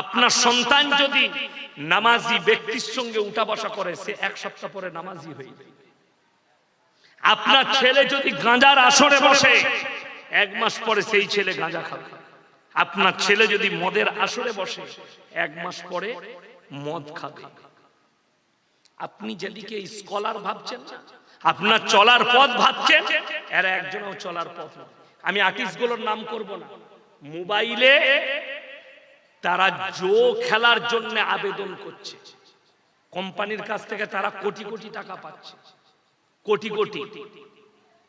আপনার সন্তান যদি নামাজি ব্যক্তির সঙ্গে উঠা বসা করে, সে এক সপ্তাহ পরে নামাজি হয়ে আপনার ছেলে যদি গাঁজার আসরে বসে, এক মাস পরে সেই ছেলে গাঁজা খাবে। আপনার ছেলে যদি মদের আসরে বসে, এক মাস পরে মদ খাবে। আপনি যেদিকে স্কলার ভাবছেন, আপনার চলার পথ ভাবছেন, এরা একজনও চলার পথ। আমি আর্টিস্টগুলোর নাম করব না। মোবাইলে তারা জো খেলার জন্য আবেদন করছে। কোম্পানির কাছ থেকে তারা কোটি কোটি টাকা পাচ্ছে। কোটি কোটি।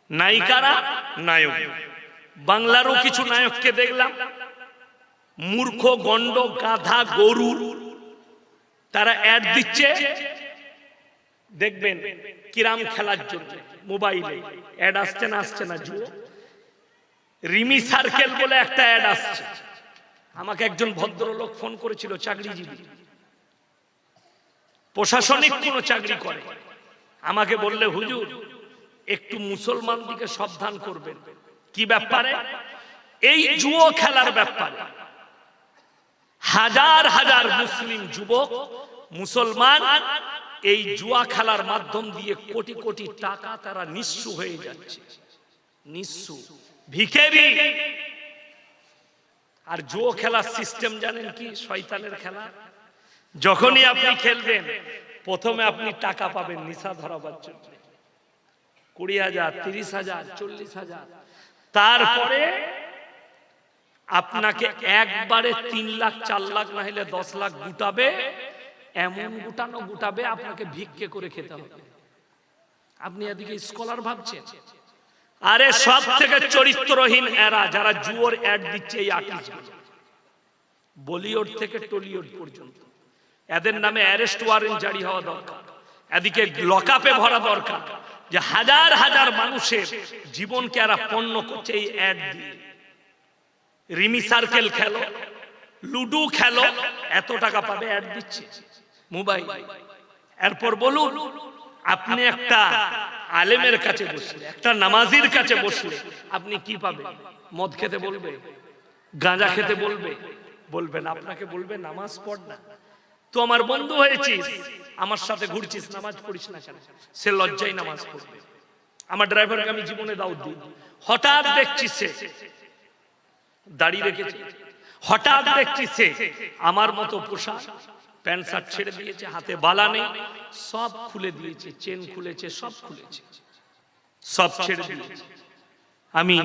নায়িকারা নায়ক। বাংলারও কিছু নায়ককে দেখলাম। মূর্খ গন্ড গাধা, গরু তারা অ্যাড দিচ্ছে। দেখবেন কিরাম খেলার জন্য, মোবাইলে। অ্যাড আসছে না আসছে না, জুয়ো। রিমি সার্কেল বলে একটা অ্যাড আসছে। আমাকে একজন ভদ্রলোক ফোন করেছিল, চাকরিজীবী। প্রশাসনিক কোনো চাকরি করে। আমাকে বললে, হুজুর, একটু মুসলমান দিকে সাবধান করবেন। কি ব্যাপারে? এই জুয়ো খেলার ব্যাপারে। হাজার হাজার মুসলিম যুবক, মুসলমান, এই জুয়া খেলার মাধ্যম দিয়ে কোটি কোটি টাকা তারা নিঃস্ব হয়ে যাচ্ছে। নিঃস্ব। ভিখেরি আর জুয়ো খেলার সিস্টেম জানেন কি? শয়তানের খেলা। যখনই আপনি খেলবেন প্রথমে আপনি টাকা পাবেন নিশা ধরাবার জন্য। কুড়ি হাজার তিরিশ হাজার চল্লিশ হাজার। তারপরে আপনাকে একবারে তিন লাখ চার লাখ না হলে দশ লাখ গুটাবে এমন গুটানো গুটাবে আপনাকে ভিক্ষে করে খেতে হবে। আপনি এদিকে স্কলার ভাবছেন? আরে সব থেকে চরিত্রহীন এরা যারা জুয়োর অ্যাড দিচ্ছে এই আর্টিস্ট বলিউড থেকে টলিউড পর্যন্ত। এদের নামে অ্যারেস্ট ওয়ারেন্ট জারি হওয়া দরকার। এদিকে লকআপে ভরা দরকার যে হাজার হাজার মানুষের জীবনকে এরা পণ্য করছে এই অ্যাড দিয়ে। রিমি সার্কেল খেলো, লুডু খেলো, এত টাকা পাবে অ্যাড দিচ্ছে। মোবাইল। এরপর বলুন আপনি একটা আলেমের কাছে বসলে, একটা নামাজির কাছে বসলে, আপনি কি পাবেন? মদ খেতে বলবে? গাঁজা খেতে বলবে? বলবেন আপনাকে বলবে নামাজ পড় না। তো আমার বন্ধু হয়েছিস, আমার সাথে ঘুরছিস, নামাজ পড়িস না কেন? সে লজ্জায় নামাজ পড়বে। আমার ড্রাইভারকে আমি জীবনে দাউদ দিই। হঠাৎ দেখছি সে দাড়ি রেখেছে। হঠাৎ দেখছি সে আমার মতো পোশাক প্যান্ট শার্ট ছেড়ে দিয়েছে, হাতে বালা নেই, সব খুলে দিয়েছে, চেন খুলেছে, সব খুলেছে। সব ছেড়ে দিয়েছে আমি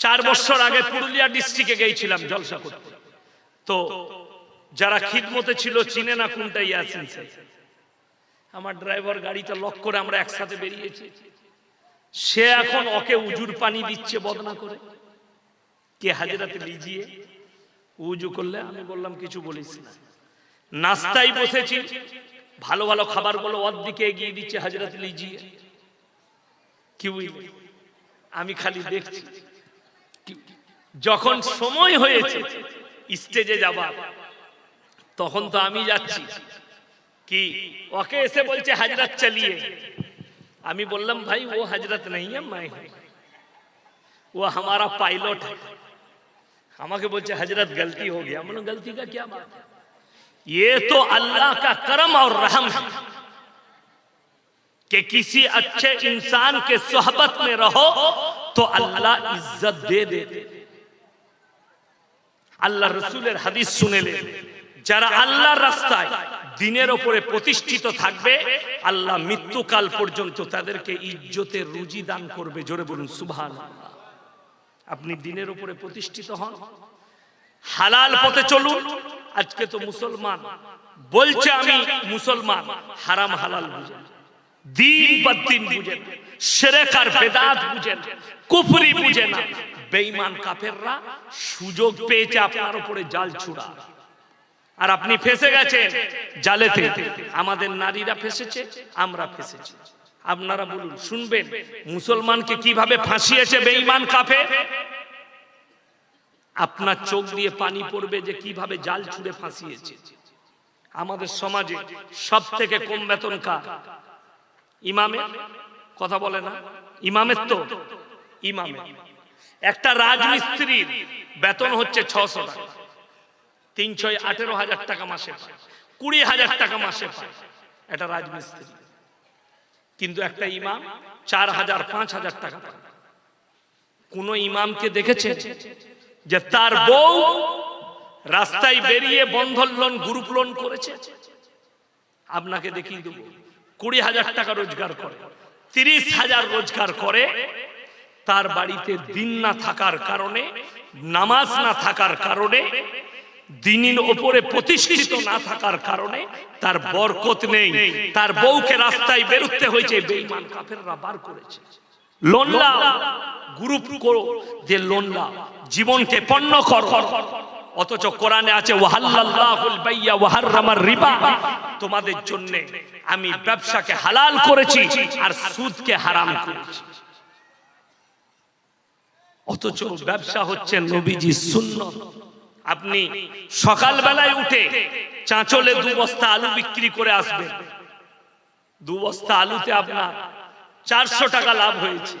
চার বছর আগে পুরুলিয়া ডিস্ট্রিক্টে গিয়েছিলাম জলসা করতে। তো যারা খিদমতে ছিল, চিনে না কোনটা ইয়াসিন আমার ড্রাইভার গাড়িটা লক করে আমরা একসাথে বেরিয়েছি। সে এখন ওকে উজুর পানি দিচ্ছে, বদনা করে। কে হাজিরাতে লিজিয়ে উজু করলে, আমি বললাম, কিছু বলিস না। নাস্তায় বসেছি ভালো ভালো খাবারগুলো ওর দিকে এগিয়ে দিচ্ছে হাজরাত লিজিয়ে কি বুঝলি আমি খালি দেখছি কি- যখন সময় হয়েছে স্টেজে যাবার তখন তো আমি যাচ্ছি কি ওকে এসে বলছে হাজরাত চালিয়ে আমি বললাম ভাই ও हजरत नहीं है मैं हूं वो हमारा पायलट है আমাকে বলছে हजरत गलती हो गया मतलब गलती का क्या बात है ये तो अल्लाह का करम और रहम है कि किसी अच्छे इंसान के सोहबत में रहो तो अल्लाह इज्जत दे देते আল্লাহ রসুলের হাদিস শুনেলে যারা আল্লাহর রাস্তায় দিনের ওপরে প্রতিষ্ঠিত থাকবে আল্লাহ মৃত্যুকাল পর্যন্ত তাদেরকে ইজ্জতের রুজি দান করবে জোরে বলুন সুবহান আপনি দিনের উপরে প্রতিষ্ঠিত হন হালাল পথে চলুন। আজকে তো মুসলমান। বলছে আমি মুসলমান। হারাম হালাল বুঝেন। দিন বা দিন বুঝেন। সেরেক আর বেদাত বুঝেন। কুফরি বুঝে না। বেঈমান কাফেররা সুযোগ পেয়েছে আপনার উপরে জাল ছুড়া। আর আপনি ফেসে গেছেন জালেতে আমাদের নারীরা ফেসেছে আমরা ফেসেছি। আপনারা বলুন শুনবেন। মুসলমানকে কীভাবে ফাঁসিয়েছে বেঈমান কাফের? আপনার চোখ দিয়ে পানি পড়বে যে কীভাবে জাল ছুড়ে ফাঁসিয়েছে। আমাদের সমাজে সব থেকে কম বেতন কার? ইমামের কথা বলে না? ইমামের তো? ইমামের একটা রাজমিস্ত্রির বেতন হচ্ছে ছশো টাকা। তিন ছয় আঠেরো হাজার টাকা মাসে কুড়ি হাজার টাকা মাসে এটা রাজমিস্ত্রি। কিন্তু একটা ইমাম চার হাজার, পাঁচ হাজার টাকা পায়। কোন ইমামকে দেখেছে যে তার বউ রাস্তায় বেরিয়ে বন্ধন লোন গ্রুপ লোন করেছে। আপনাকে দেখিয়ে দেবো। কুড়ি হাজার টাকা রোজগার করে, তিরিশ হাজার রোজগার করে, তার বাড়িতে দিন না থাকার কারণে, নামাজ না থাকার কারণে, দিনের ওপরে প্রতিষ্ঠিত না থাকার কারণে তার বরকত নেই। তার বউকে রাস্তায় বেরোতে হয়েছে, বেঈমান কাফেররা বার করেছে। লোন লাও, গ্রুপ করো, যে লোন লাও জীবনকে পণ্য করো। অথচ কোরআনে আছে তোমাদের জন্য আমি ব্যবসাকে হালাল করেছি আর সুদকে হারাম করেছি। অথচ ব্যবসা হচ্ছে নবীজি শূন্য আপনি সকাল বেলায় উঠে চাঁচলে দু বস্তা আলু বিক্রি করে আসবেন। দু বস্তা আলুতে আপনার চারশো টাকা লাভ হয়েছে।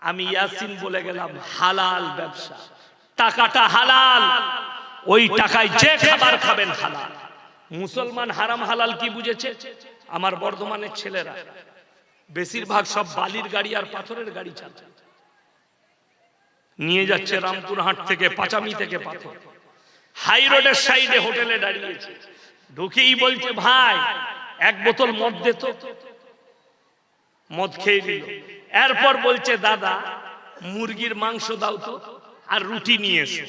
আমি ইয়াসিন বলে গেলাম হালাল ব্যবসা। টাকাটা হালাল। ওই টাকায় যে খাবার খাবেন হালাল। মুসলমান হারাম হালাল কি বুঝেছে? আমার বর্ধমানের ছেলেরা। বেশিরভাগ সব বালির গাড়ি আর পাথরের গাড়ি চালায়। নিয়ে যাচ্ছে রামপুরহাট থেকে পাচামি থেকে পাথর। হাই রোডের সাইডে হোটেলে দাঁড়িয়েছে। ঢুকেই বলছে ভাই এক বোতল মদ দে তো। মদ খেয়ে দিল এরপর বলছে, দাদা, মুরগির মাংস দাও তো আর রুটি নিয়ে এসো।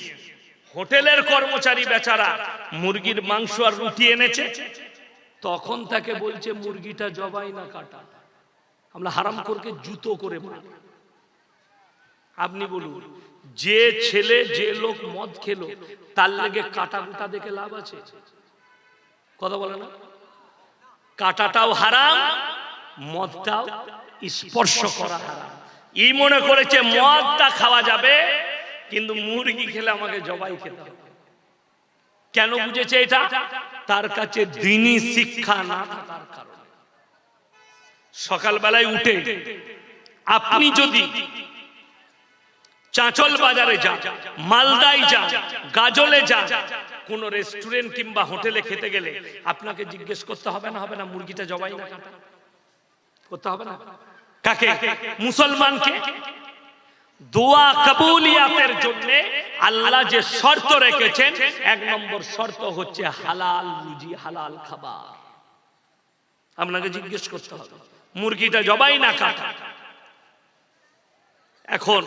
হোটেলের কর্মচারী বেচারা মুরগির মাংস আর রুটি এনেছে। তখন তাকে বলছে, মুরগিটা জবাই না কাটা। আমরা হারাম করকে জুতো করে মারি আপনি বলুন, যে ছেলে, যে লোক মদ খেলো, তার লেগে কাটা কুটা দেখে লাভ আছে? কথা বলে না? কাটাটাও হারাম, মদটাও স্পর্শ করা হারাম। ই মনে করেছে মদটা খাওয়া যাবে কিন্তু মুরগি খেলে আমাকে জবাই খেতে হবে। কেন বুঝেছে এটা? তার কাছে দিনই শিক্ষা না থাকার কারণে। সকালবেলায় উঠে আপনি যদি চাঁচল বাজারে যান মালদায় যান গাজলে যান কোন রেস্টুরেন্ট কিংবা হোটেলে খেতে গেলে আপনাকে জিজ্ঞেস করতে হবে না হবে না মুরগিটা জবাই না করতে হবে না? কাকে? মুসলমানকে? দোয়া কবুলিয়াতের জন্য আল্লাহ যে শর্ত রেখেছেন, এক নম্বর শর্ত হচ্ছে হালাল রুজি, হালাল খাবার। আপনাকে জিজ্ঞেস করতে হবে, মুরগিটা জবাই না কাটা? এখন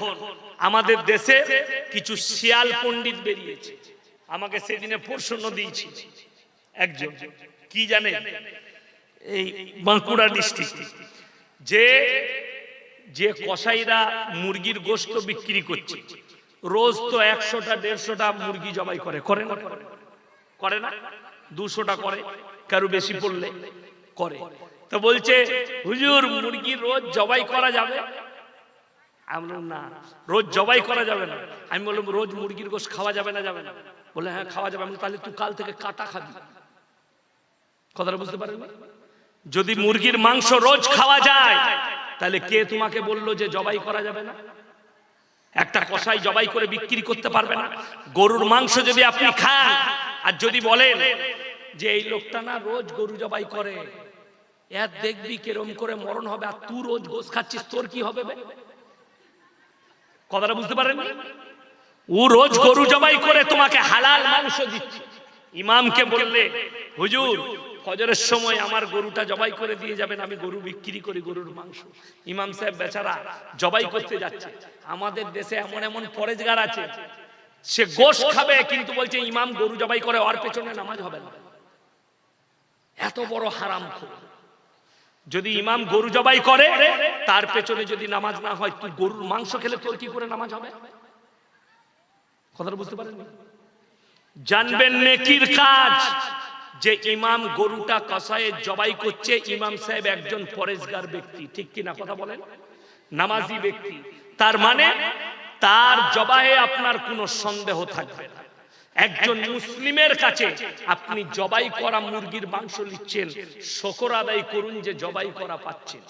আমাদের দেশে কিছু শিয়াল পণ্ডিত বেরিয়েছে। আমাকে সেদিনে প্রশ্ন দিয়েছি। একজন, কি জানে? এই বাঁকুড়া ডিস্ট্রিক্ট। যে যে কসাইরা মুরগির গোস্ত বিক্রি করছে রোজ তো একশোটা দেড়শোটা মুরগি জবাই করে করে না? করে না? দুশোটা করে কারও বেশি পড়লে করে। তো বলছে হুজুর মুরগি রোজ জবাই করা যাবে? আমি বললাম, না রোজ জবাই করা যাবে না। আমি বললাম রোজ মুরগির গোশ খাওয়া যাবে না যাবে না? বলে হ্যাঁ খাওয়া যাবে। আমি তাহলে তুই কাল থেকে কাটা খাবি। কথাটা বুঝতে পারেন যদি মুরগির মাংস রোজ খাওয়া যায় তাহলে কে তোমাকে বলল যে জবাই করা যাবে না? একটা কষাই জবাই করে বিক্রি করতে পারবে না। গরুর মাংস যদি আপনি খান আর যদি বলেন যে এই লোকটা না রোজ গরু জবাই করে এর দেখবি কেরম করে মরণ হবে আর তুই রোজ গোস খাচ্ছিস তোর কি হবে? কথাটা বুঝতে পারেন ও রোজ গরু জবাই করে তোমাকে হালাল মাংস দিচ্ছে। ইমামকে বললে হুজুর, ফজরের সময় আমার গরুটা জবাই করে দিয়ে যাবেন, আমি গরু বিক্রি করি গরুর মাংস। ইমাম সাহেব বেচারা জবাই করতে যাচ্ছে। আমাদের দেশে এমন এমন পরেজগার আছে, সে গোশ খাবে, কিন্তু বলছে, ইমাম গরু জবাই করে, ওর পেছনে নামাজ হবে না। এত বড় হারাম যদি ইমাম গরু জবাই করে, তার পেছনে যদি নামাজ না হয়, তুই গরুর মাংস খেলে তোর কি করে নামাজ হবে? কথাটা বুঝতে পারেন জানবেন নেকির কাজ। যে ইমাম গরুটা কষায়ে জবাই করছে, ইমাম সাহেব একজন পরেশগার ব্যক্তি। ঠিক কিনা কথা বলেন? নামাজি ব্যক্তি। তার মানে তার জবাহে আপনার কোনো সন্দেহ থাকবে না। একজন মুসলিমের কাছে আপনি জবাই করা মুরগির মাংস নিচ্ছেন শকর আদায় করুন যে জবাই করা পাচ্ছেন।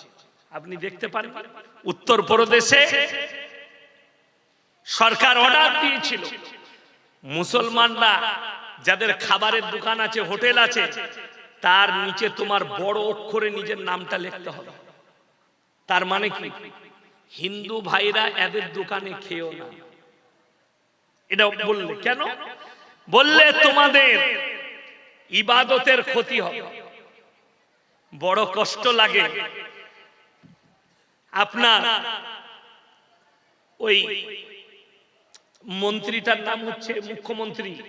আপনি দেখতে পারেন? উত্তর প্রদেশে সরকার অর্ডার দিয়েছিল। মুসলমানরা যাদের খাবারের দোকান আছে, হোটেল আছে, তার নিচে তোমার বড় অক্ষরে নিজের নামটা লিখতে হবে। তার মানে কি? হিন্দু ভাইরা এদের দোকানে খেয়েও না। এটা বললে কেন? বললে তোমাদের ইবাদতের ক্ষতি হবে। বড় কষ্ট লাগে। আপনার ওই মন্ত্রীটার নাম হচ্ছে মুখ্যমন্ত্রী।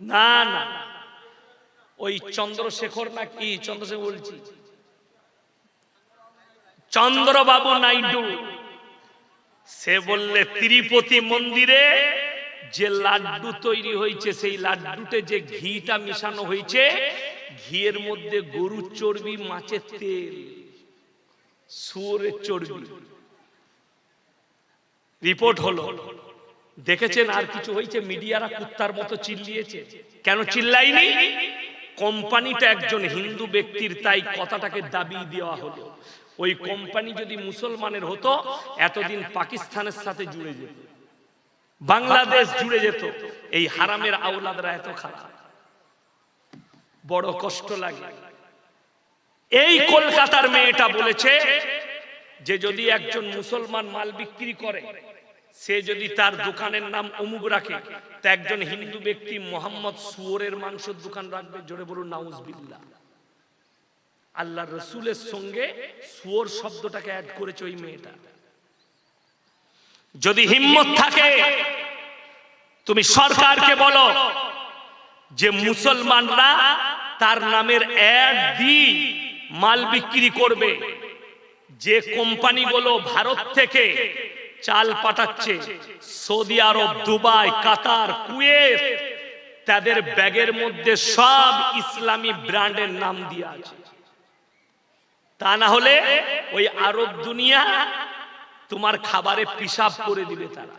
না না। ওই চন্দ্রশেখর না কি? চন্দ্রশেখর বলছি। চন্দ্রবাবু নাইডু, সে বললে, তিরুপতি মন্দিরে যে লাড্ডু তৈরি হয়েছে, সেই লাড্ডুতে যে ঘিটা মিশানো হয়েছে, ঘিয়ের মধ্যে গরুর চর্বি, মাছের তেল, শুয়োরের চর্বি। রিপোর্ট হলো দেখেছেন আর কিছু হয়েছে? মিডিয়ারা কুত্তার মতো চিল্লিয়েছে। কেন চিল্লাইনি কোম্পানিটা একজন হিন্দু ব্যক্তির তাই কথাটাকে দাবি দেওয়া হলো। ওই কোম্পানি যদি মুসলমানের হতো এতদিন পাকিস্তানের সাথে জুড়ে যেত। বাংলাদেশ জুড়ে যেত। এই হারামের আওলাদরা এত খারাপ। বড় কষ্ট লাগে। এই কলকাতার মেয়েটা বলেছে যে যদি একজন মুসলমান মাল বিক্রি করে সে যদি তার দোকানের নাম অমুক রাখে, তা একজন হিন্দু ব্যক্তি মোহাম্মদ সুয়রের মাংসের দোকান রাখবে, জোরে বলুন নাউজবিল্লাহ আল্লাহ রসুলের সঙ্গে সুয়র শব্দটাকে অ্যাড করেছে ওই মেয়েটা। যদি হিম্মত থাকে, তুমি সরকারকে বলো যে মুসলমানরা তার নামের অ্যাড দি মাল বিক্রি করবে। যে কোম্পানিগুলো ভারত থেকে চাল পাঠাচ্ছে। Saudi Arab, Dubai, Qatar, Kuwait. তাদের ব্যাগের মধ্যে সব ইসলামী ব্র্যান্ডের নাম দিয়ে আছে। তা না হলে ওই আরব দুনিয়া তোমার খাবারে পিসাব করে দিবে তারা।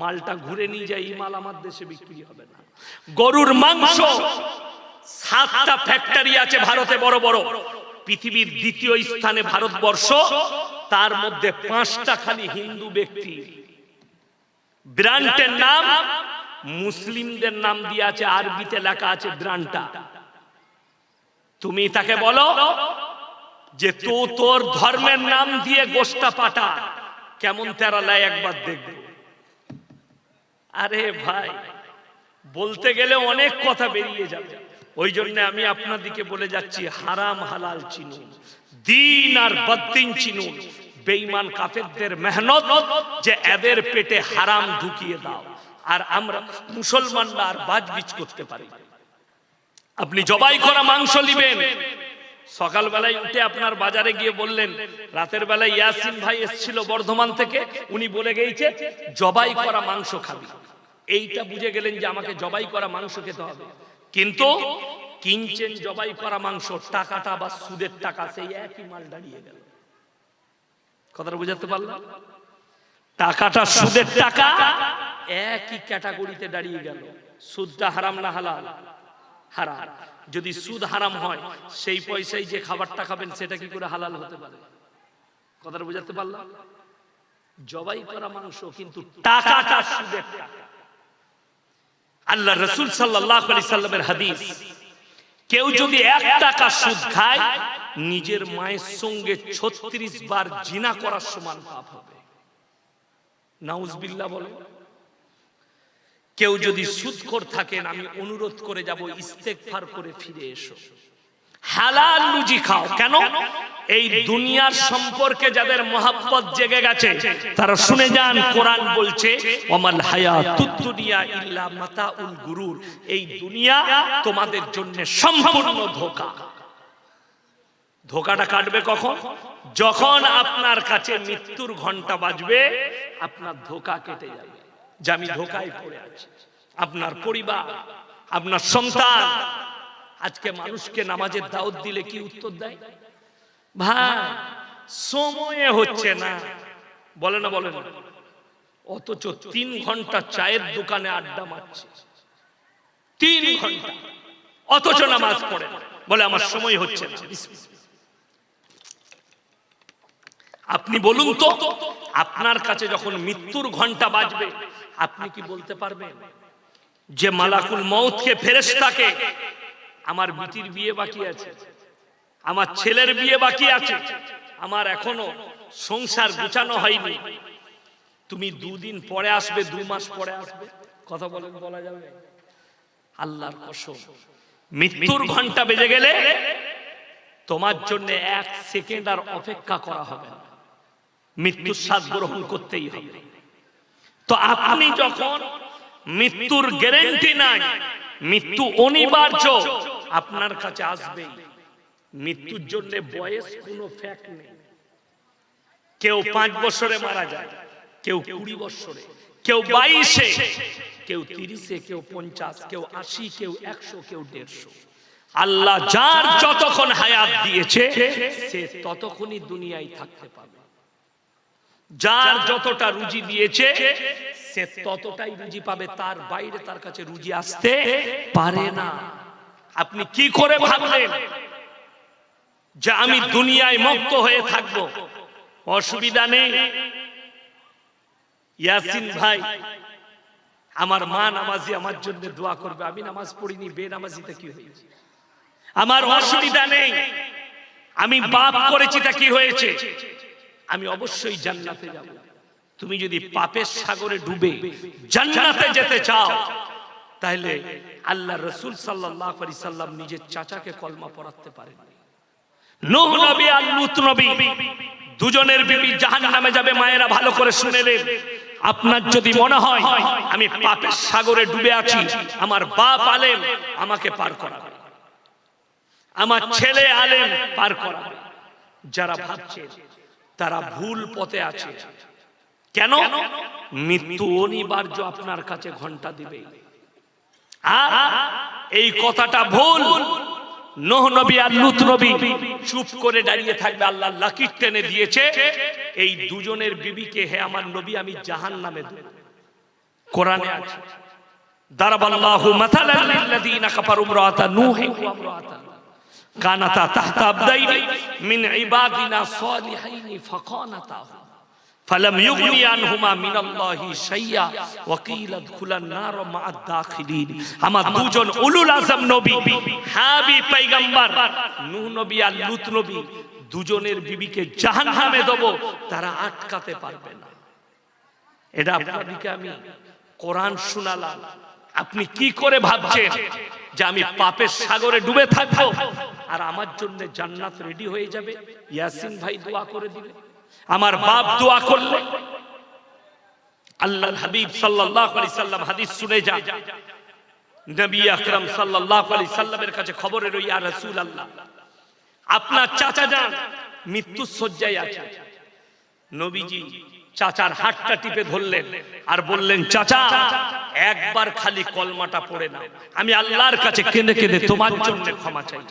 মালটা ঘুরে নিয়ে যায়, এই মাল আমার দেশে বিক্রি হবে না। গরুর মাংস, সাতটা ফ্যাক্টরি আছে ভারতে বড় বড়। পৃথিবীর দ্বিতীয় স্থানে ভারতবর্ষ তার মধ্যে পাঁচটা খালি হিন্দু ব্যক্তি। ব্র্যান্ডের নাম মুসলিমদের নাম দিয়ে আছে, আরবিতে লেখা আছে ব্র্যান্ডটা তুমি তাকে বলো যে তো তোর ধর্মের নাম দিয়ে গোষ্ঠা পাটা কেমন তেরা লাই একবার দেখবে। আরে ভাই, বলতে গেলে অনেক কথা বেরিয়ে যাবে। ওই জন্য আমি আপনাদিকে বলে যাচ্ছি, হারাম হালাল চিনুন, দিন আর বদ্দিন চিনুন। বেঈমান কাফেরদের মেহনত যে এদের পেটে হারাম ঢুকিয়ে দাও। আর আমরা মুসলমানরা আর বাজবিজ করতে পারি আপনি জবাই করা মাংস নিবেন। সকালবেলায় উঠে আপনার বাজারে গিয়ে বললেন, রাতের বেলায় ইয়াসিন ভাই এসেছিল বর্ধমান থেকে, উনি বলে গেছে জবাই করা মাংস খাবি। এইটা বুঝে গেলেন যে আমাকে জবাই করা মাংস খেতে হবে। কিন্তু কিনছেন জবাই করা মাংস, টাকাটা বা সুদের টাকা, সেই একই মাল দাঁড়িয়ে গেল। কথাটা বুঝাতে পারলাম? টাকাটা সুদের টাকা একই ক্যাটাগরিতে দাঁড়িয়ে গেল। সুদটা হারাম না হালাল? হারাম। যদি সুদ হারাম হয়, সেই পয়সায় যে খাবারটা খাবেন, সেটা কি করে হালাল হতে পারে? কথাটা বুঝাতে পারলাম? জবাই করা মাংস কিন্তু টাকাটা সুদের টাকা। আল্লাহ রসুল সাল্লাহ সাল্লামের হাদিস, কেউ যদি এক টাকা সুদ খায় নিজের মায়ের সঙ্গে ছত্রিশ বার জিনা করার সমান পাপ হবে। নাউজবিল্লা বলে, কেউ যদি সুদখোর থাকেন, আমি অনুরোধ করে যাব ইস্তেকফার করে ফিরে এসো। হালাল খাও। কেন? এই দুনিয়ার সম্পর্কে যাদের মহাব্বত জেগে গেছে, তারা শুনে যান, কোরআন বলছে ওমাল হায়াতুদ দুনিয়া ইল্লা মাতাউল গুরুর। এই দুনিয়া তোমাদের জন্য সম্পূর্ণ ধোঁকা। ধোকাটা কাটবে কখন? যখন আপনার কাছে মৃত্যুর ঘণ্টা বাজবে, আপনার ধোকা কেটে যাবে। যে আমি ধোকায় পড়ে আছি। আপনার পরিবার, আপনার সন্তান। আজকে মানুষকে নামাজের দাওয়াত দিলে কি উত্তর দেয়? ভাই, সময়ে হচ্ছে না। বলে না বলে না। অথচ তিন ঘণ্টা চায়ের দোকানে আড্ডা মারছে। তিন ঘণ্টা অথচ নামাজ পড়ে বলে, আমার সময় হচ্ছে না। আপনি বলুন তো, আপনার কাছে যখন মৃত্যুর ঘণ্টা বাজবে, আপনি কি বলতে পারবেন? যে মালাকুল মৌতকে ফেরেশতাকে, আমার বিটির বিয়ে বাকি আছে, আমার ছেলের বিয়ে বাকি আছে, আমার এখনও সংসার গুছানো হয়নি। তুমি দুদিন পরে আসবে, দু মাস পরে আসবে, কথা বলেন, বলা যাবে? আল্লাহর কসম, মৃত্যুর ঘণ্টা বেজে গেলে তোমার জন্য এক সেকেন্ড আর অপেক্ষা করা হবে না। মৃত্যুর স্বাদ গ্রহণ করতেই হবে। তো আপনি যখন মৃত্যুর গ্যারেন্টি নাই, মৃত্যু অনিবার্য, আপনার কাছে আসবেই মৃত্যুর জন্য বয়স কোনো ফ্যাক্ট নেই। কেউ পাঁচ বছরে মারা যায়, কেউ কুড়ি বছরে, কেউ বাইশে, কেউ তিরিশে, কেউ পঞ্চাশ, কেউ আশি, কেউ একশো, কেউ দেড়শো। আল্লাহ যার যতক্ষণ হায়াত দিয়েছে, সে ততক্ষণই দুনিয়ায় থাকতে পাবে যার যতটা রুজি দিয়েছে সে ততটাই রুজি পাবে তার বাইরে তার কাছে রুজি আসতে পারে না। আপনি কি করে ভাবলেন যে আমি দুনিয়ায় মুক্ত হয়ে থাকব? অসুবিধা নেই। ইয়াসিন ভাই আমার মা নামাজি আমার জন্য দোয়া করবে। আমি নামাজ পড়িনি বে নামাজিতে কি হয়েছে? আমার অসুবিধা নেই। আমি পাপ করেছি তা কি হয়েছে? আমি অবশ্যই জান্নাতে যাব। তুমি যদি পাপের সাগরে ডুবে জান্নাতে যেতে চাও, তাহলে আল্লাহ রসুল সাল্লাহ আলি সাল্লাম নিজের চাচাকে কলমা পড়াতে পারেন। নূহ নবী আর লূত নবী, দুজনের বিবি জাহান্নামে যাবে, মায়েরা ভালো করে শুনেলেন আপনার যদি মনে হয়, আমি পাপের সাগরে ডুবে আছি, আমার বাপ আলেম আমাকে পার করাবে। আমার ছেলে আলেম পার করাবে। যারা ভাবছে তারা ভুল পথে আছে। কেন? মৃত্যু অনিবার্য আপনার কাছে ঘণ্টা দিবে। আর এই কথাটা ভুল। নোহ নবী আর লুত নবী চুপ করে দাঁড়িয়ে থাকবে আল্লাহ লাকির টেনে দিয়েছে। এই দুজনের বিবিকে হে আমার নবী আমি জাহান নামে দেব। কোরআনে আছে দারাবাল্লাহু মাথালাল লিল্লাযীনা কাফারু ইমরাআতা নূহ। ওয়া ইমরাআতা কানাতা তাহতা আবদাইনি মিন ইবাদিনা সালিহাইনি ফাকানাতাহু فلم يغني عنهما من الله شيئا وقيل ادخلا النار مع الداخلين আমার দুজন উলুল আজম নবী হাবি পয়গম্বর নূহ নবী আর লূত নবী দুজনের বিবিকে জাহান্নামে দেব তারা আটকাতে পারবে না এটা আপনাদেরকে আমি কোরআন শোনালাম আপনি কি করে ভাবছেন যে আমি পাপের সাগরে ডুবে থাকব। আর আমার জন্য জান্নাত রেডি হয়ে যাবে। ইয়াসিন ভাই দোয়া করে দিবে। আমার বাপ দোয়া করলে। আল্লাহ হাবিব সাল্লাল্লাহু আলাইহি সাল্লাম হাদিস শুনে যা নবী আকরাম সাল্লাল্লাহু আলাইহি সাল্লামের কাছে খবরে রই ইয়া রাসূলুল্লাহ আপনার চাচা যান। মৃত্যু সজ্জায় আছে। নবীজি চাচার হাতটা টিপে ধরলেন আর বললেন, চাচা, একবার খালি কলমাটা পড়ে না আমি আল্লাহর কাছে কেঁদে কেঁদে তোমার জন্য ক্ষমা চাই।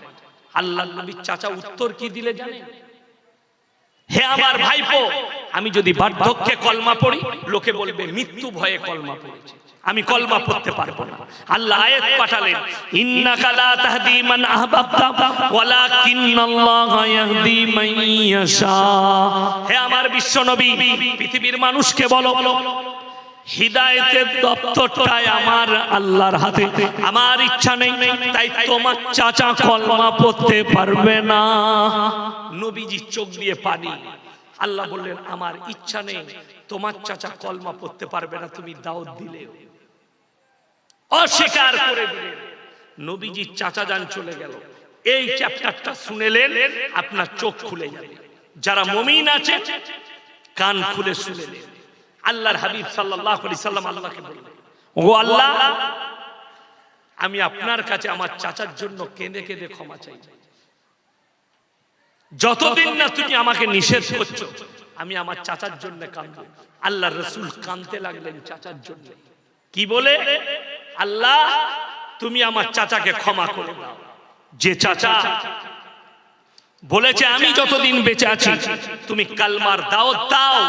আল্লাহ নবীর চাচা উত্তর কি দিলে জানেন? হে আমার ভাইপো, আমি যদি বার্ধক্যে কলমা পড়ি, লোকে বলবে, মৃত্যু ভয়ে কলমা পড়েছে। আমি কলমা পড়তে পারব না। আল্লাহ আয়াত পাঠালেন, ইন্নাকা লা তাহদি মান আহবাবতা, ওয়ালাকিন্নাল্লাহা ইয়াহদি মান ইয়াশা। হে আমার বিশ্ব নবী পৃথিবীর মানুষকে বলো, হিদায়তের দপ্তরটাই আমার আল্লাহর হাতে। আমার ইচ্ছা নেই, তাই তোমার চাচা কলমা পড়তে পারবে না। নবীজি চোখ দিয়ে পানি। আল্লাহ বললেন, আমার ইচ্ছা নেই, তোমার চাচা কলমা পড়তে পারবে না, তুমি দাওয়াত দিলে। অস্বীকার করে দিলেন। নবীজি চাচা যান চলে গেল। এই চ্যাপ্টারটা শুনেলেন, আপনার চোখ খুলে যাবে। যারা মমিন আছে, কান খুলে শুনেলেন। আল্লাহর হাবিব আলাইহি সাল্লাম আল্লাহকে বললেন, ও আল্লাহ, আমি আপনার কাছে আমার চাচার জন্য কেঁদে কেঁদে ক্ষমা চাই। যতদিন না তুমি আমাকে নিষেধ করছ, আমি আমার চাচার জন্য কাঁদবো। আল্লাহ রসুল কাঁদতে লাগলেন চাচার জন্য। কি বলে? আল্লাহ, তুমি আমার চাচাকে ক্ষমা করে দাও। যে চাচা বলেছে, আমি যতদিন বেঁচে আছি, তুমি কালমার দাও দাও।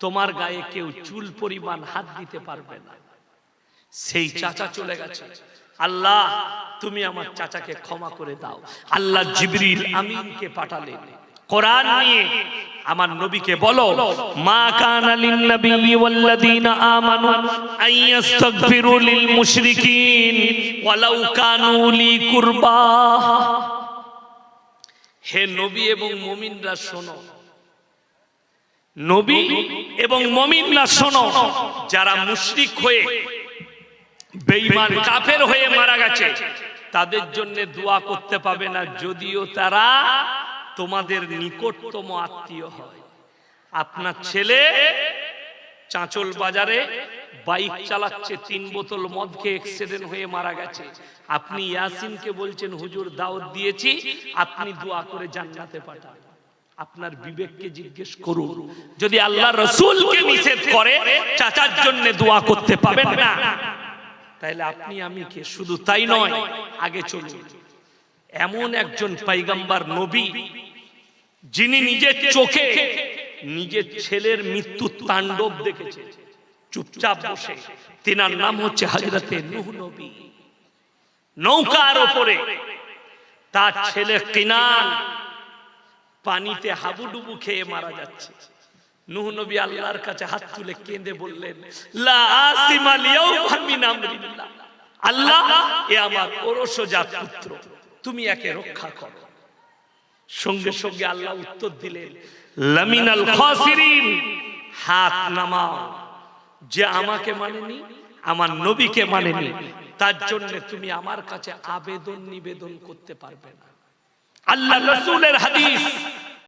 তোমার গায়ে কেউ চুল পরিমাণ হাত দিতে পারবে না। সেই চাচা চলে গেছে। আল্লাহ, তুমি আমার চাচাকে ক্ষমা করে দাও। আল্লাহ জিবরিল আমিনকে পাঠালেন। কোরআন নিয়ে আমার নবীকে বলো, মা কানা লিন নবী ওয়াল্লাযীনা আমানু আইয়াস্তাগফিরু লিল মুশরিকিন ওয়ালাউ কানু লি কুরবা। হে নবী এবং মুমিনরা শোনো, নবী এবং মমিনরা শোনো, যারা মুশরিক হয়ে, বেঈমান কাফের হয়ে মারা গেছে, তাদের জন্য দোয়া করতে পাবে না, যদিও তারা তোমাদের নিকটতম আত্মীয় হয়। আপনার ছেলে চাঁচল বাজারে বাইক চালাচ্ছে তিন বোতল মদ খেয়ে অ্যাক্সিডেন্ট হয়ে মারা গেছে। আপনি ইয়াসিনকে বলছেন হুজুর দাওয়াত দিয়েছি আপনি দোয়া করে জান্নাতে পাঠান। আপনার বিবেককে জিজ্ঞেস করুন যদি আল্লাহ রসুলকে নিষেধ করে চাচার জন্য দোয়া করতে পাবেন না? তাহলে আপনি আমি কে? শুধু তাই নয় আগে চলুন। এমন একজন পাইগাম্বার নবী যিনি নিজের চোখে নিজের ছেলের মৃত্যু তাণ্ডব দেখেছে, চুপচাপ বসে। তেনার নাম হচ্ছে হাজরতে নবী। নৌকার ওপরে তার ছেলে কিনান পানিতে হাবুডুবু খেয়ে মারা যাচ্ছে। নূহ নবী আল্লাহর কাছে হাত তুলে কেঁদে বললেন আল্লাহ, এ আমার ওরসজাত পুত্র, তুমি একে রক্ষা করো। সঙ্গে সঙ্গে আল্লাহ উত্তর দিলেন লামিনাল খাসিরিন। হাত নামাও। যে আমাকে মানেনি আমার নবীকে মানেনি তার জন্য তুমি আমার কাছে আবেদন নিবেদন করতে পারবে না। আল্লাহ রাসূলের হাদিস